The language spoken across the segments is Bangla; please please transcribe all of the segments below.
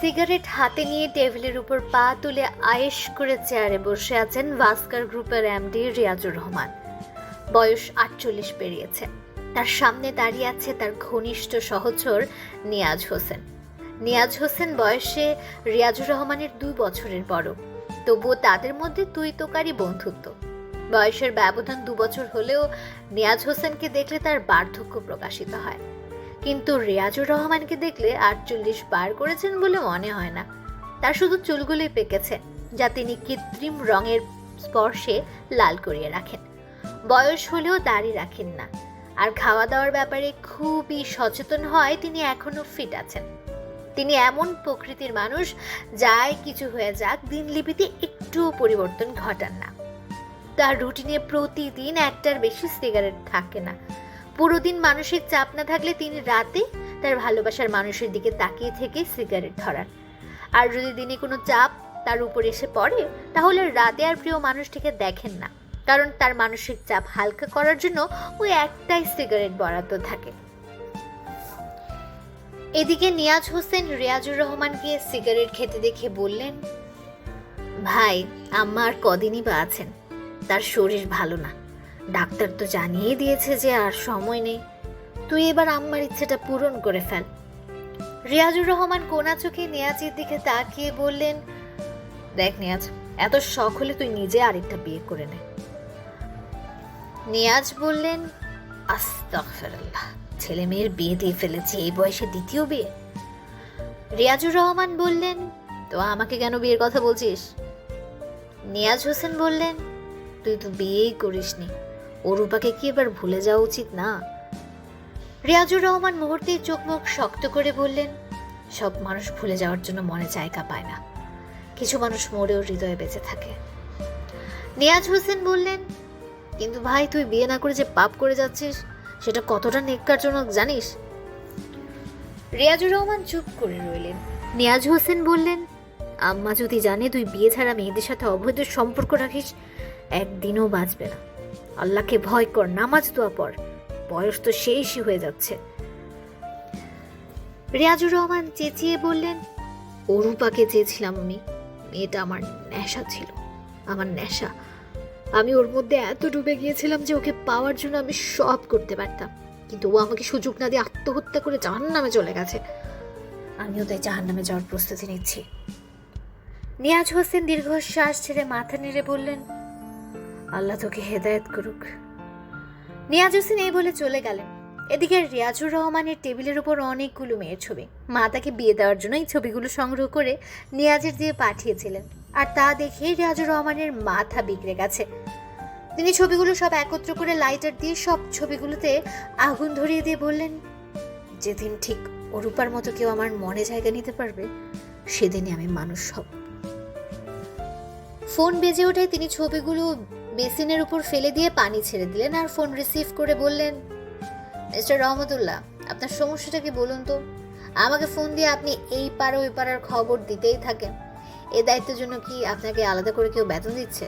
সিগারেট হাতে নিয়ে টেবিলের উপর পা তুলে আয়েশ করে চেয়ারে বসে আছেন ভাস্কার গ্রুপের এমডি রিয়াজুর রহমান। বয়স আটচল্লিশ পেরিয়েছে। তার সামনে দাঁড়িয়ে আছে তার ঘনিষ্ঠ সহচর নিয়াজ হোসেন। নিয়াজ হোসেন বয়সে রিয়াজুর রহমানের দুই বছরের বড়। তবুও তাদের মধ্যে তুই বন্ধুত্ব। বয়সের ব্যবধান দু বছর হলেও নিয়াজ হোসেনকে দেখলে তার বার্ধক্য প্রকাশিত হয়। কিন্তু রিয়াজুর রহমানকে দেখলে আটচল্লিশ পার করেছেন বলে মনে হয় না। তার শুধু চুলগুলোই পেকেছে, যা তিনি কৃত্রিম রঙের স্পর্শে লাল করিয়ে রাখেন। বয়স হলেও দাড়ি রাখেন না। আর খাওয়া দাওয়ার ব্যাপারে খুবই সচেতন হয় তিনি এখনও ফিট আছেন। তিনি এমন প্রকৃতির মানুষ, যাই কিছু হয়ে যাক, দিনলিপিতে একটুও পরিবর্তন ঘটান না। তার রুটিনে প্রতিদিন একটার বেশি সিগারেট থাকে না। পুরো দিন মানসিক চাপ না থাকলে তিনি রাতে তার ভালোবাসার মানুষের দিকে তাকিয়ে থেকে সিগারেট ধরান। আর যদি দিনে কোনো চাপ তার উপর এসে পড়ে, তাহলে রাতে আর প্রিয় মানুষটিকে দেখেন না। কারণ তার মানসিক চাপ হালকা করার জন্য ওই একটাই সিগারেট বরাদ্দ থাকে। এদিকে নিয়াজ হোসেন রিয়াজুর রহমানকে সিগারেট খেতে দেখে বললেন, ভাই, আম্মা আর কদিনই বা আছেন। তার শরীর ভালো না। ডাক্তার তো জানিয়ে দিয়েছে যে আর সময় নেই। তুই এবার আম্মার ইচ্ছেটা পূরণ করে ফেল। রিয়াজুর রহমান কোনা চোখে নিয়াজের দিকে তাকিয়ে বললেন, দেখ নিয়াজ, এত শখ হলে তুই নিজে আরেকটা বিয়ে করে নে। নিয়াজ বললেন, আস্তাগফিরুল্লাহ, ছেলে মেয়ের বিয়ে দিয়ে ফেলেছে, এই বয়সে দ্বিতীয় বিয়ে? রিয়াজুর রহমান বললেন, তো আমাকে কেন বিয়ের কথা বলছিস? নিয়াজ হোসেন বললেন, তুই তো বিয়েই করিসনি অরূপাকে কি এবার ভুলে যাওয়া উচিত না? রিয়াজুর রহমান মুহূর্তেই চোখ মুখ শক্ত করে বললেন, সব মানুষ ভুলে যাওয়ার জন্য মনে জায়গা পায় না। কিছু মানুষ মরেও হৃদয়ে বেঁচে থাকে। নিয়াজ হোসেন বললেন, কিন্তু ভাই, তুই বিয়ে না করে যে পাপ করে যাচ্ছিস, সেটা কতটা নেককারজনক জানিস? রিয়াজুর রহমান চুপ করে রইলেন। নিয়াজ হোসেন বললেন, আম্মা যদি জানে তুই বিয়ে ছাড়া মেয়েদের সাথে অবৈধ সম্পর্ক রাখিস, একদিনও বাঁচবে না। আল্লাহকে ভয় কর, নামাজ দোয়া পর বয়স তো শেষই হয়ে যাচ্ছে। রিয়াজুর রহমান চেঁচিয়ে বললেন, অরূপাকে চেয়েছিলাম আমি। মেয়েটা আমার নেশা ছিল, আমার নেশা। আমি ওর মধ্যে এত ডুবে গিয়েছিলাম যে ওকে পাওয়ার জন্য আমি সব করতে পারতাম। কিন্তু ও আমাকে সুযোগ না দিয়ে আত্মহত্যা করে জাহান নামে চলে গেছে। আমিও তাই জাহান নামে যাওয়ার প্রস্তুতি নিচ্ছি। নিয়াজ হোসেন দীর্ঘশ্বাস ছেড়ে মাথা নেড়ে বললেন আল্লাহ তোকে হেদায়েত করুক। নিয়াজ হোসেন এই বলে চলে গেলেন। এদিকে রিয়াজুর রহমানের টেবিলের উপর অনেকগুলো মেয়ের ছবি। মা তাকে বিয়ে দেওয়ার জন্য এই ছবিগুলো সংগ্রহ করে নিয়াজের দিয়ে পাঠিয়েছিলেন। আর তা দেখে রিয়াজুর রহমানের মাথা বিগড়ে গেছে। তিনি ছবিগুলো সব একত্র করে লাইটার দিয়ে সব ছবিগুলোতে আগুন ধরিয়ে দিয়ে বললেন, যেদিন ঠিক অরূপার মতো কেউ আমার মনে জায়গা নিতে পারবে, সেদিনই আমি মানুষ হব। ফোন বেজে ওঠায় তিনি ছবিগুলো বেসিনের উপর ফেলে দিয়ে পানি ছেড়ে দিলেন আর ফোন রিসিভ করে বললেন, মিস্টার রহমতুল্লাহ, আপনার সমস্যাটা কি বলুন তো? আমাকে ফোন দিয়ে আপনি এই পার ওই পাড়ার খবর দিতেই থাকেন। এ দায়িত্বের জন্য কি আপনাকে আলাদা করে কেউ বেতন দিচ্ছে?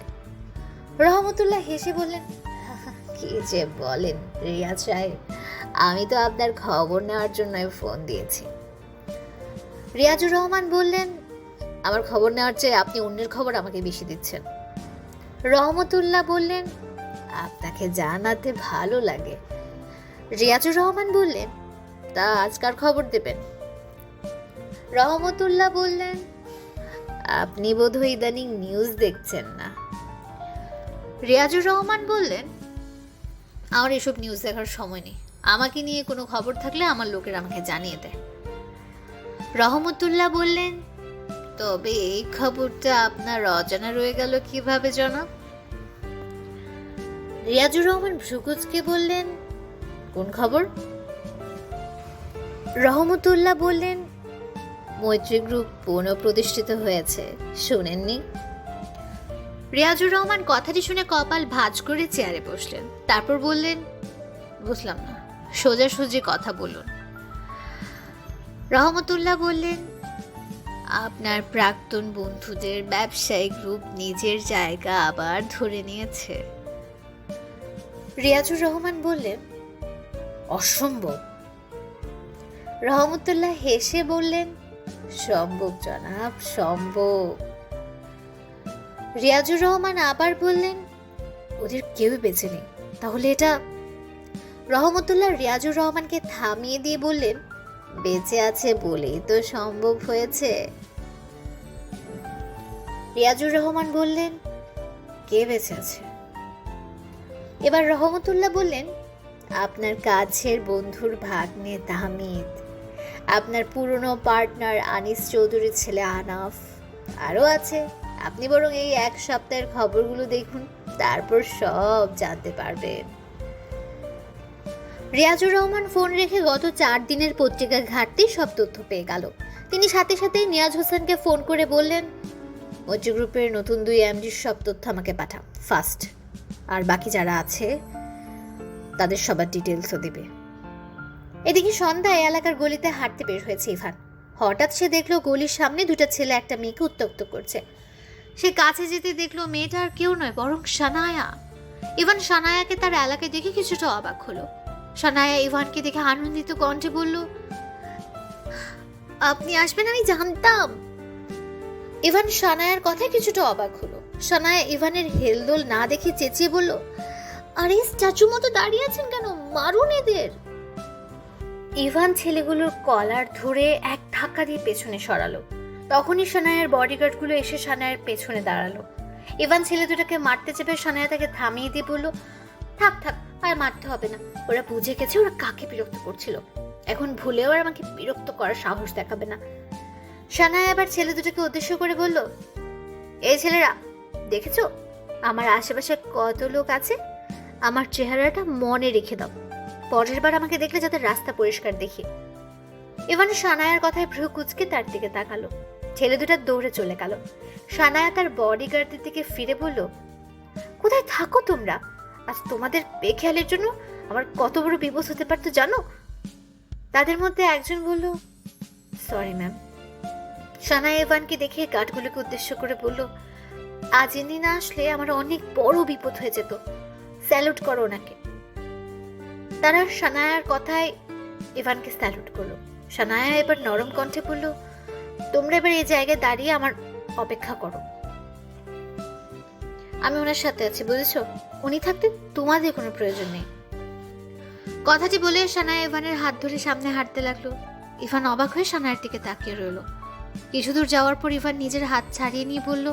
রহমতুল্লাহ হেসে বললেন, কি যে বলেন রিয়াজ সাহেব, আমি তো আপনার খবর নেওয়ার জন্যই ফোন দিয়েছি। রিয়াজুর রহমান বললেন, আমার খবর নেওয়ার চেয়ে আপনি অন্যের খবর আমাকে বেশি দিচ্ছেন। রহমতুল্লাহ বললেন, আপনাকে জানাতে ভালো লাগে। রিয়াজুর রহমান বললেন, তা আজকার খবর দেবেন। রহমতুল্লাহ বললেন, আপনি বোধহয় ইদানিং নিউজ দেখছেন না। রিয়াজুর রহমান বললেন, আমার এসব নিউজ দেখার সময় নেই। আমাকে নিয়ে কোনো খবর থাকলে আমার লোকের আমাকে জানিয়ে দেয়। রহমতুল্লাহ বললেন তবে এই খবরটা আপনার অজানা রয়ে গেল কীভাবে, জনাব? রিয়াজুর রহমান ভ্রুকুচকে বললেন, কোন খবর? রহমতুল্লাহ বললেন, মৈত্রী গ্রুপ পুনঃপ্রতিষ্ঠিত হয়েছে, শুনেননি? রিয়াজুর রহমান কথাটি শুনে কপাল ভাজ করে চেয়ারে বসলেন, তারপর বললেন, বুঝলাম না, সোজাসুজি কথা বলুন। রহমতুল্লাহ বললেন আপনার প্রাক্তন বন্ধুদের ব্যবসায়িক গ্রুপ নিজের জায়গা আবার ধরে নিয়েছে। রিয়াজুর রহমান বললেন, অসম্ভব। রহমতুল্লাহ হেসে বললেন, সম্ভব জনাব, সম্ভব। রিয়াজুর রহমান আবার বললেন, ওদের কেউই বেঁচে নেই। তাহলে এটা রহমতুল্লাহ রিয়াজুর রহমানকে থামিয়ে দিয়ে বললেন বেঁচে আছে বলেই তো সম্ভব হয়েছে। রিয়াজুর রহমান বললেন, কে বেঁচে আছে? এবার রহমতুল্লাহ বললেন, আপনার কাছের বন্ধুর ভাগ্নে তাহমিদ, আপনার পুরনো পার্টনার আনিস চৌধুরীর ছেলে আনাফ আরও আছে। আপনি বরং এই এক সপ্তাহের খবরগুলো দেখুন, তারপর সব জানতে পারবেন। রিয়াজুর রহমান ফোন রেখে গত চার দিনের পত্রিকা ঘাটতি সব তথ্য পেয়ে গেল। তিনি সাথে সাথে নিয়াজ হোসেনকে ফোন করে বললেন, মজ্জি গ্রুপের নতুন দুই এমডির সব তথ্য আমাকে পাঠা ফার্স্ট আর বাকি যারা আছে, তাদের সবার ডিটেলসও দেবে। এদিকে সন্ধ্যায় এলাকার গলিতে হাঁটতে বের হয়েছে ইভান হঠাৎ সে দেখল গলির সামনে দুটো ছেলে একটা মেয়েকে উত্তক্ত করছে। সে কাছে যেতে দেখল মেয়েটা আর কেউ নয়, বরং সানায়া। ইভান সানায়াকে তার এলাকায় দেখে কিছুটা অবাক হলো। সানায়া ইভানকে দেখে আনন্দিত কণ্ঠে বলল, আপনি আসবেন, আমি জানতাম। ইভান সানায়ার কথায় কিছুটা অবাক হলো। সানায়া ইভানের হেলদোল না দেখে চেঁচিয়ে বলল, আরে স্ট্যাচু মতো দাঁড়িয়ে আছেন কেন? মারুন এদের! ইভান ছেলেগুলোর কলার ধরে এক ধাক্কা দিয়ে পেছনে সরালো। তখনই সানায়ার বডিগার্ডগুলো এসে সানায়ার পেছনে দাঁড়াল। ইভান ছেলে দুটাকে মারতে চেপে সানায়া তাকে থামিয়ে দিয়ে বলল, থাক থাক আর মারতে হবে না। ওরা বুঝে গেছে ওরা কাকে বিরক্ত করছিল। এখন ভুলেও আর আমাকে বিরক্ত করার সাহস দেখাবে না। সানায়া আবার ছেলে দুটোকে উদ্দেশ্য করে বলল এই ছেলেরা, দেখেছ? আমার আশেপাশে কত লোক আছে? আমার চেহারাটা মনে রেখে দাও। পরের বার আমাকে দেখলে যাতে রাস্তা পরিষ্কার দেখি। এবার সানায়ার কথায় ভ্রু কুচকে তার দিকে তাকালো। ছেলে দুটা দৌড়ে চলে গেল। সানায়া তার বডিগার্ডের দিকে ফিরে বলল, কোথায় থাকো তোমরা? আজ তোমাদের বেখেয়ালের জন্য আমার কত বড় বিপদ হতে পারতো জানো? তাদের মধ্যে একজন বলল সরি ম্যাম সানায়া ইভানকে দেখে গার্ডগুলোকে উদ্দেশ্য করে বলল, আজ ইনি না আসলে আমার অনেক বড় বিপদ হয়ে যেত। স্যালুট করো ওনাকে। তারা সানায়ার কথায় ইভানকে স্যালুট করল। সানায়া এবার নরম কণ্ঠে বলল, তোমরা এবার এই জায়গায় দাঁড়িয়ে আমার অপেক্ষা করো। আমি ওনার সাথে আছি, বুঝেছ? উনি থাকতে তোমাদের কোনো প্রয়োজন নেই। কথাটি বলে সানায়া ইভানের হাত ধরে সামনে হাঁটতে লাগল। ইভান অবাক হয়ে সানায়ার দিকে তাকিয়ে রইল। কিছু দূর যাওয়ার পর ইভান নিজের হাত ছাড়িয়ে নিয়ে বলল,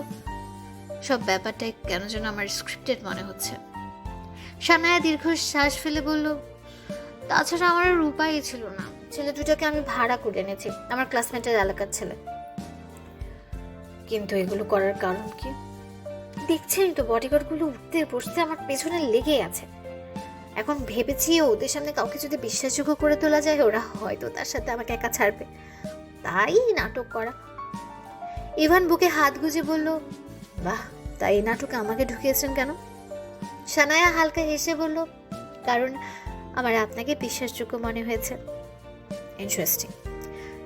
সব ব্যাপারটাই কেন যেন আমার স্ক্রিপ্টেড মনে হচ্ছে? সানায়া দীর্ঘ শ্বাস ফেলে বলল, তাছাড়া আমার আর উপায়ই ছিল না। ছেলে দুটাকে আমি ভাড়া করে এনেছি, আমার ক্লাসমেটের এলাকার ছেলে। কিন্তু এগুলো করার কারণ কি? দেখছেনই তো বডিগার্ডগুলো উঠতে, বসতে আমার পেছনে লেগে আছে। এখন ভেবেছি ওদের সামনে কাউকে যদি বিশ্বাসযোগ্য করে তোলা যায়, ওরা হয়তো তার সাথে আমাকে একা ছাড়বে। তাই নাটক করা। ইভান বুকে হাত গুজে বলল, বাহ, তাই এই নাটকে আমাকে ঢুকিয়েছেন কেন? সানায়া হালকা হেসে বলল, কারণ আমার আপনাকে বিশ্বাসযোগ্য মনে হয়েছে। ইন্টারেস্টিং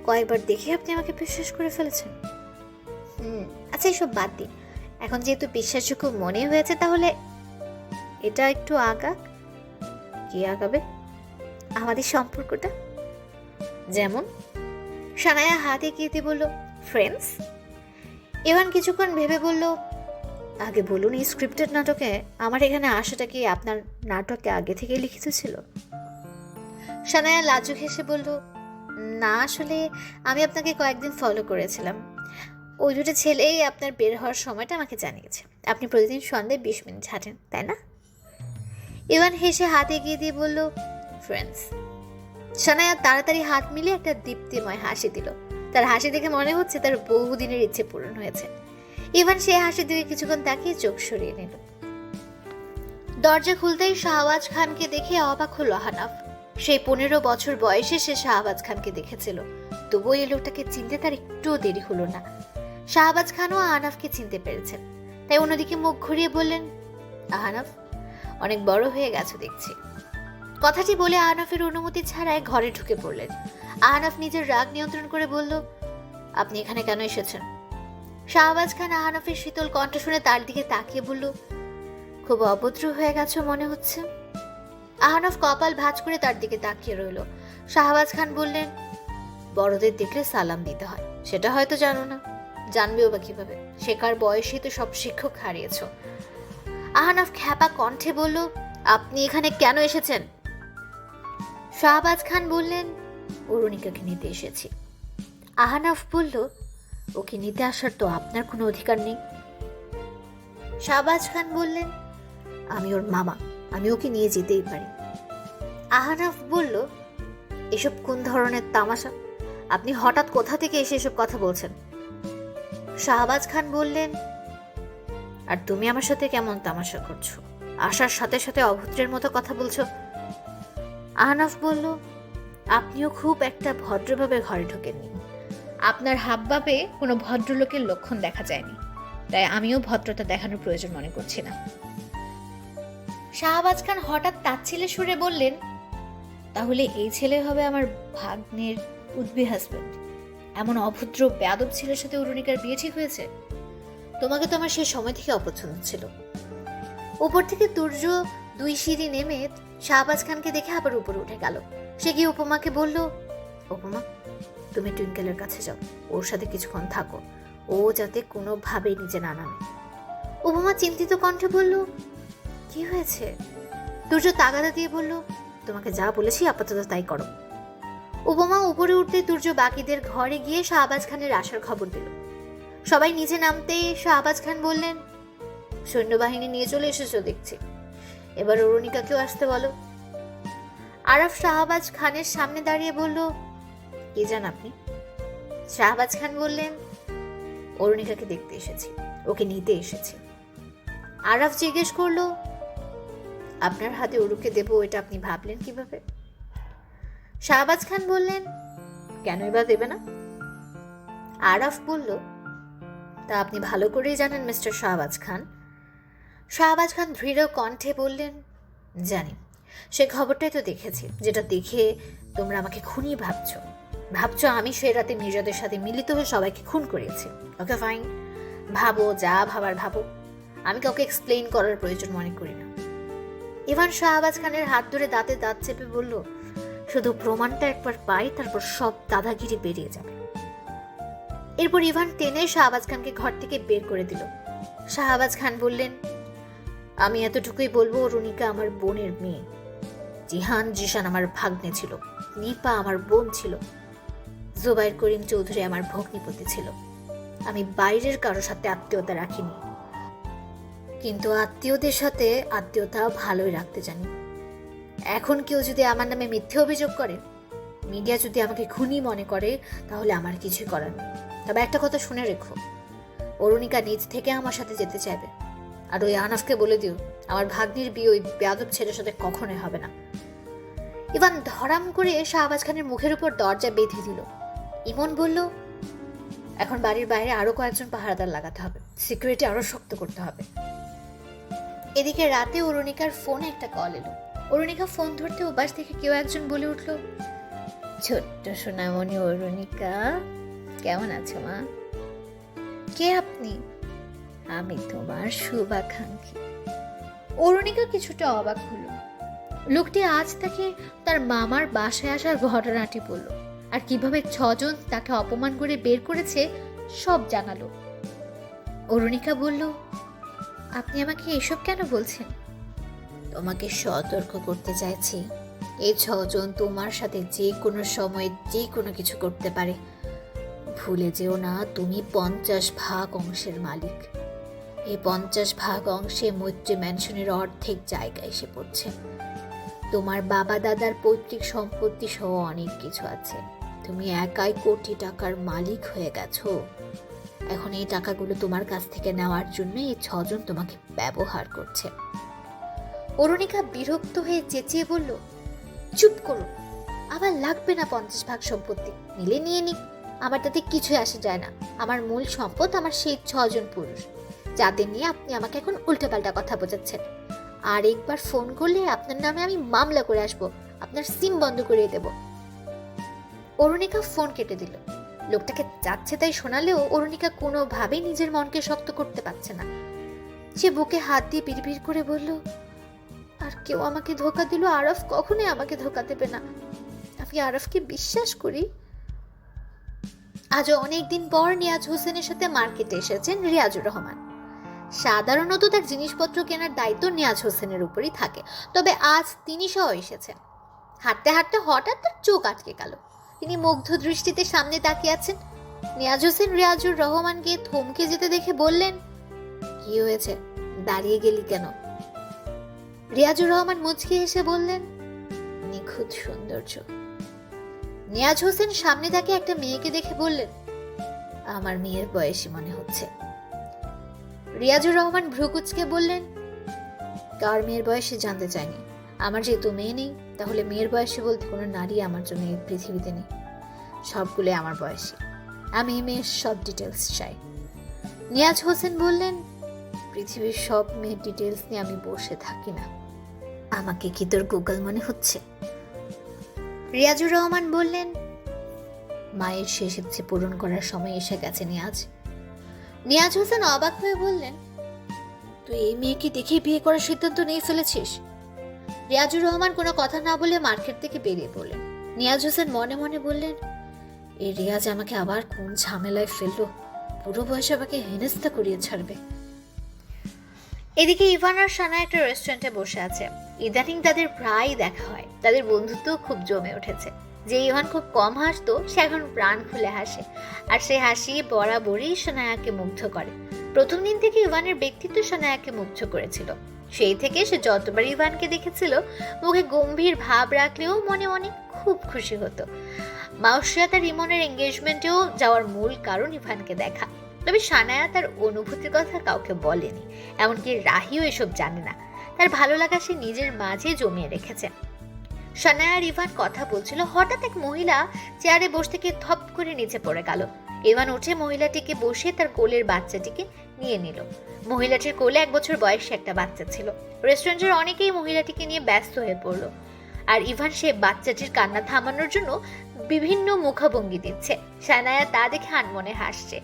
কয়েকবার দেখে আপনি আমাকে বিশ্বাস করে ফেলেছেন? হুম আচ্ছা এইসব বাদ দিন। এখন যেহেতু বিশ্বাসযোগ্য মনে হয়েছে, তাহলে এটা একটু আগাক কি আঁকাবে আমাদের সম্পর্কটা? যেমন সানায়া হাত দিয়ে বলল ফ্রেন্ডস এবার কিছুক্ষণ ভেবে বলল, আগে বলুন এই স্ক্রিপ্টেড নাটকে আমার এখানে আসাটা কি আপনার নাটকে আগে থেকে লিখিত ছিল? সানায়া লাজুক হেসে বলল, না, আসলে আমি আপনাকে কয়েকদিন ফলো করেছিলাম। ওই দুটো ছেলেই আপনার বের হওয়ার সময়টা আমাকে জানিয়েছে। আপনি প্রতিদিন সন্ধ্যায় বিশ মিনিট হাঁটেন, তাই না? ইভান হেসে হাত এগিয়ে দিয়ে বলল ফ্রেন্ডস সানায়া তাড়াতাড়ি হাত মিলিয়ে একটা দীপ্তিময় হাসি দিল। তার হাসি দেখে মনে হচ্ছে তার বহুদিনের ইচ্ছে পূরণ হয়েছে। ইভান সে হাসি দিকে কিছুক্ষণ তাকিয়ে চোখ সরিয়ে নিল। দরজা খুলতেই শাহবাজ খানকে দেখে অবাক হল হানাফ। সেই পনেরো বছর বয়সে সে শাহবাজ খানকে দেখেছিল। তবুও এই লোকটাকে চিনতে তার একটুও দেরি হলো না। শাহবাজ খানও আহনাফকে চিনতে পেরেছেন। তাই অন্যদিকে মুখ ঘুরিয়ে বললেন, আহনাফ, অনেক বড় হয়ে গেছো দেখছি। কথাটি বলে আহনাফের অনুমতি ছাড়াই ঘরে ঢুকে পড়লেন। আহনাফ নিজের রাগ নিয়ন্ত্রণ করে বলল, আপনি এখানে কেন এসেছেন? শাহবাজ খান আহনাফের শীতল কণ্ঠ শুনে তার দিকে তাকিয়ে বলল, খুব অভদ্র হয়ে গেছো মনে হচ্ছে? আহনাফ কপাল ভাঁজ করে তার দিকে তাকিয়ে রইল। শাহবাজ খান বললেন, বড়দের দেখলে সালাম দিতে হয়, সেটা হয়তো জানো না। জানবেও বা কীভাবে? শেখার বয়সেই তো সব শিক্ষক হারিয়েছ। আহানাফ খ্যাপা কণ্ঠে বলল, আপনি এখানে কেন এসেছেন? শাহবাজ খান বললেন অরুণিকাকে নিতে এসেছি। আহানাফ বলল, ওকে নিতে আসার তো আপনার কোনো অধিকার নেই। শাহবাজ খান বললেন, আমি ওর মামা, আমি ওকে নিয়ে যেতেই পারি। আহানাফ বলল, এসব কোন ধরনের তামাশা? আপনি হঠাৎ কোথা থেকে এসে এসব কথা বলছেন? শাহবাজ খান বললেন, আর তুমি আমার সাথে কেমন তামাশা করছ? আসার সাথে সাথে অভদ্রের মতো কথা বলছো? আহনাফ বলল, আপনিও খুব একটা ভদ্রভাবে ঘরে ঢোকেননি। আপনার হাবভাবে কোনো ভদ্রলোকের লক্ষণ দেখা যায়নি। তাই আমিও ভদ্রতা দেখানোর প্রয়োজন মনে করছি না। শাহবাজ খান হঠাৎ তার ছেলে সুরে বললেন, তাহলে এই ছেলে হবে আমার ভাগ্নের উদ্বি হাজব্যান্ড এমন অভদ্র বেয়াদব ছেলের সাথে অরুণিকার বিয়ে ঠিক হয়েছে? তোমাকে তো আমার সেই সময় থেকে অপছন্দ ছিল। উপর থেকে তুর্য দুই সিঁড়ি নেমে শাহবাজ খানকে দেখে আবার উপরে উঠে গেল। সে গিয়ে উপমাকে বলল, উপমা, তুমি টুইঙ্কেলের কাছে যাও, ওর সাথে কিছুক্ষণ থাকো। ও যাতে কোনোভাবেই নিজে না নামে। উপমা চিন্তিত কণ্ঠে বলল, কি হয়েছে? তুর্য তাগাদা দিয়ে বলল, তোমাকে যা বলেছি আপাতত তাই করো। উপমা উপরে উঠতে তুর্য বাকিদের ঘরে গিয়ে শাহবাজ খানের আসার খবর দিল। সবাই নিচে নামতেই শাহবাজ খান বললেন, সৈন্যবাহিনী নিয়ে চলে এসেছ দেখছি। এবার অরুণিকাকেও আসতে বলো। আরফ শাহবাজ খানের সামনে দাঁড়িয়ে বলল, কে যান আপনি? শাহবাজ খান বললেন, অরুণিকাকে দেখতে এসেছি, ওকে নিতে এসেছি। আরাফ জিজ্ঞেস করল, আপনার হাতে অরুকে দেবো এটা আপনি ভাবলেন কীভাবে? শাহবাজ খান বললেন কেনই বা দেবে না? আরাফ বলল, তা আপনি ভালো করেই জানেন, মিস্টার শাহবাজ খান। শাহবাজ খান দৃঢ় কণ্ঠে বললেন, জানি, সে খবরটাই তো দেখেছি, যেটা দেখে তোমরা আমাকে খুনি ভাবছ। ভাবছ আমি সে রাতে মির্জাদের সাথে মিলিত হয়ে সবাইকে খুন করিয়েছি ওকে ফাইন, ভাবো, যা ভাবার ভাবো। আমি কাউকে এক্সপ্লেইন করার প্রয়োজন মনে করি না। ইভান শাহবাজ খানের হাত ধরে দাঁতে দাঁত চেপে বলল শুধু প্রমাণটা একবার পাই, তারপর সব দাদাগিরি বেরিয়ে যাবে। এরপর ইভান টেনে শাহবাজ খানকে ঘর থেকে বের করে দিল। শাহবাজ খান বললেন, আমি এতটুকুই বলব, রুনিকা আমার বোনের মেয়ে। জিহান, জিশান আমার ভাগ্নে ছিল, নিপা আমার বোন ছিল। জুবাইর করিম চৌধুরী আমার ভগ্নিপতি ছিল। আমি বাইরের কারও সাথে আত্মীয়তা রাখিনি। কিন্তু আত্মীয়দের সাথে আত্মীয়তা ভালোই রাখতে জানি। এখন কেউ যদি আমার নামে মিথ্যে অভিযোগ করে, মিডিয়া যদি আমাকে খুনি মনে করে, তাহলে আমার কিছুই করার নেই। তবে একটা কথা শুনে রেখো, অরুণিকা নিজ থেকে আমার সাথে যেতে চাইবে। আর ওই আনাফকে বলে দিও, আমার ভাগ্নির বিয়ে ওই বেয়াদব ছেলের সাথে কখনোই হবে না। ইভান ধরাম করে শাহবাজ খানের মুখের উপর দরজা বেঁধে দিল। ইমন বলল, এখন বাড়ির বাইরে আরও কয়েকজন পাহারাদার লাগাতে হবে। সিকিউরিটি আরও শক্ত করতে হবে। এদিকে রাতে অরুণিকার ফোনে একটা কল এলো। অরুণিকা ফোন ধরতে ওপাশ থেকে কেউ একজন বলে উঠল, ছোট্ট সোনামণি অরুণিকা, কেমন আছো মা? কে আপনি? আমি তোমার শুভাকাঙ্ক্ষী। অরুণিকা কিছুটা অবাক হলো। লোকটি আজ তাকে তার মামার বাসায় আসার ঘটনাটি বলল, আর কীভাবে ছজন তাকে অপমান করে বের করেছে সব জানালো। অরুণিকা বলল, আপনি আমাকে এসব কেন বলছেন? তোমাকে সতর্ক করতে চাইছি। এই ছজন তোমার সাথে যে কোনো সময় যে কোনো কিছু করতে পারে। ভুলে যেও না, তুমি পঞ্চাশ ভাগ অংশের মালিক। এই পঞ্চাশ ভাগ অংশে মৈত্রী ম্যানশনের অর্ধেক জায়গা এসে পড়ছে। তোমার বাবা দাদার পৈতৃক সম্পত্তি সহ অনেক কিছু আছে। তুমি একাই কোটি টাকার মালিক হয়ে গেছো। এখন এই টাকাগুলো তোমার কাছ থেকে নেওয়ার জন্য এই ছজন তোমাকে ব্যবহার করছে। অরুণিকা বিরক্ত হয়ে চেঁচিয়ে বলল, চুপ করো আমার লাগবে না পঞ্চাশ ভাগ সম্পত্তি, মিলে নিয়ে নিক। আমার তাতে কিছুই আসে যায় না। আমার মূল সম্পদ আমার সেই ছজন পুরুষ। যাদের নিয়ে আপনি আমাকে এখন উল্টোপাল্টা কথা বোঝাচ্ছেন। আর একবার ফোন করলে আপনার নামে আমি মামলা করে আসব, আপনার সিম বন্ধ করিয়ে দেব। অরুণিকা ফোন কেটে দিল। লোকটাকে যাচ্ছে তাই শোনালেও অরুণিকা কোনোভাবেই নিজের মনকে শক্ত করতে পারছে না। সে বুকে হাত দিয়ে বিড়বিড় করে বলল আর কেউ আমাকে ধোকা দিল, আরফ কখনোই আমাকে ধোকা দেবে না। আমি আরফকে বিশ্বাস করি। আজও অনেকদিন পর নিয়াজ হোসেনের সাথে মার্কেটে এসেছেন রিয়াজুর রহমান। সাধারণত তার জিনিসপত্র কেনার দায়িত্ব নিয়াজ হোসেনের উপরই থাকে, তবে আজ তিনি সহ এসেছেন। হাঁটতে হাঁটতে হঠাৎ তার চোখ আটকে গেল। তিনি মুগ্ধ দৃষ্টিতে সামনে তাকিয়ে আছেন। নিয়াজ হোসেন রিয়াজুর রহমানকে থমকে যেতে দেখে বললেন, কি হয়েছে? দাঁড়িয়ে গেলি কেন? রিয়াজুর রহমান মুচকি হেসে বললেন, নিখুঁত সৌন্দর্য। নিয়াজ হোসেন সামনে তাকে একটা মেয়েকে দেখে বললেন, আমার মেয়ের বয়সী মনে হচ্ছে। রিয়াজুর রহমান ভ্রুকুচকে বললেন, কার মেয়ের বয়সে জানতে চাইনি। আমার যেহেতু মেয়ে নেই, তাহলে মেয়ের বয়সে বলতে কোনো নারী আমার জন্য এই পৃথিবীতে নেই। সবগুলো আমার বয়সী। আমি এই মেয়ের সব ডিটেলস চাই। নিয়াজ হোসেন বললেন, পৃথিবীর সব মেয়ের ডিটেলস নিয়ে আমি বসে থাকি না। আমাকে কি তোর গুগল মনে হচ্ছে? রিয়াজুর রহমান বললেন, মায়ের শেষ ইচ্ছে পূরণ করার সময় এসে গেছে নিয়াজ। নিয়াজ হোসেন অবাক হয়ে বললেন, তুই এই মেয়েকে দেখেই বিয়ে করার সিদ্ধান্ত নিয়ে ফেলেছিস? রিয়াজুর রহমান কোনো কথা না বলে মার্কেট থেকে বেরিয়ে পড়লেন। নিয়াজ হোসেন মনে মনে বললেন, এই রিয়াজ আমাকে আবার কোন ঝামেলায় ফেলল? পুরো বয়সে আমাকে হেনস্থা করিয়ে ছাড়বে। এদিকে ইভান আর সানা একটা রেস্টুরেন্টে বসে আছে। ইদানিং তাদের প্রায় দেখা হয়। তাদের বন্ধুত্ব খুব জমে উঠেছে। যে ইভান খুব কম হাসতো, সে এখন প্রাণ খুলে হাসে। আর সে হাসি বরাবরই সোনায়াকে মুগ্ধ করে। প্রথম দিন থেকে ইভানের ব্যক্তিত্ব সোনায়াকে মুগ্ধ করেছিল। সেই থেকে সে যতবার ইভানকে দেখেছিল, মুখে গম্ভীর ভাব রাখলেও মনে মনে খুব খুশি হতো। মাউসিয়া তার ইমনের এঙ্গেজমেন্টেও যাওয়ার মূল কারণ ইভানকে দেখা। তবে সানায়া তার অনুভূতির কথা কাউকে বলেনি। এমনকি রাহিও এসব জানে না। তার ভালো লাগা সে নিজের মাঝে জমিয়ে রেখেছে। সানায়া আর ইভান কথা বলছিল, হঠাৎ এক মহিলা চেয়ারে বসে থেকে থপ করে নিচে পড়ে গেল। ইভান উঠে মহিলাটিকে বসে তার কোলের বাচ্চাটিকে নিয়ে নিল। মহিলাটির কোলে এক বছর বয়সী একটা বাচ্চা ছিল। রেস্টুরেন্টের অনেকেই মহিলাটিকে নিয়ে ব্যস্ত হয়ে পড়ল। আর ইভান সে বাচ্চাটির কান্না থামানোর জন্য বিভিন্ন মুখভঙ্গি দিচ্ছে। সানায়া তা দেখে আনমনে হাসছে।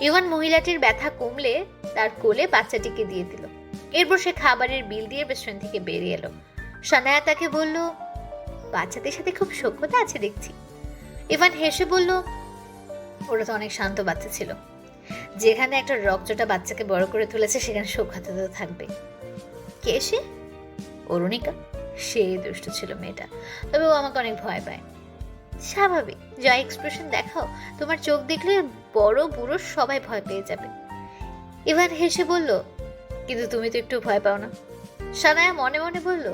ইভান মহিলাটির ব্যথা কমলে তার কোলে বাচ্চাটিকে দিয়ে দিল। এরপর সে খাবারের বিল দিয়ে রেস্টুরেন্ট থেকে বেরিয়ে এলো। সানায়া তাকে বলল, বাচ্চাদের সাথে খুব সভ্যতা আছে দেখছি। ইভান হেসে বলল, ওরা তো অনেক শান্ত বাচ্চা ছিল। যেখানে একটা রক্তটা বাচ্চাকে বড় করে তুলেছে, সেখানে সৌখ্যাতে তো থাকবে। কে সে? অরুণিকা। সে দুষ্ট ছিল মেয়েটা। তবে ও আমাকে অনেক ভয় পায়। স্বাভাবিক। যা এক্সপ্রেশন দেখাও, তোমার চোখ দেখলে বড় বুড়ো সবাই ভয় পেয়ে যাবে। ইভান হেসে বলল কিন্তু তুমি তো একটু ভয় পাও না। সানায়া মনে মনে বলল,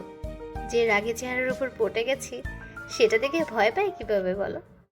যে রাগে চেহারার উপর পটে গেছি, সেটা দেখে ভয় পাই কীভাবে বলো?